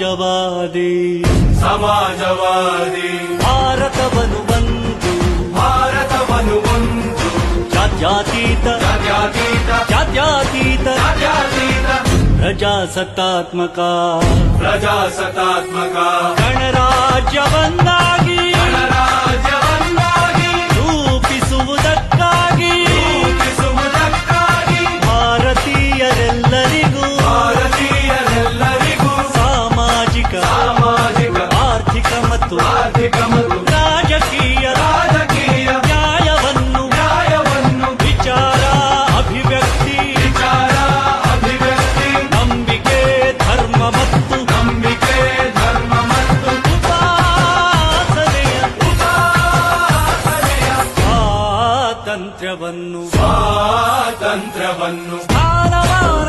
ಸಮಾಜವಾದಿ ಸಮಾಜವಾದಿ ಭಾರತವನ್ನು ಒಂದು ಭಾರತವನ್ನು ಒಂದು ಜಾತ್ಯತೀತ ಜಾತ್ಯತೀತ ಜಾತ್ಯತೀತ ಜಾತ್ಯತೀತ ಪ್ರಜಾಸತ್ತಾತ್ಮಕ ಪ್ರಜಾಸತ್ತಾತ್ಮಕ ಗಣರಾಜ್ಯವನ್ನಾಗಿ ಸ್ವಾತಂತ್ರ್ಯವನ್ನು ಸ್ವಾತಂತ್ರ್ಯವನ್ನು ಸ್ಥಾನಮಾನ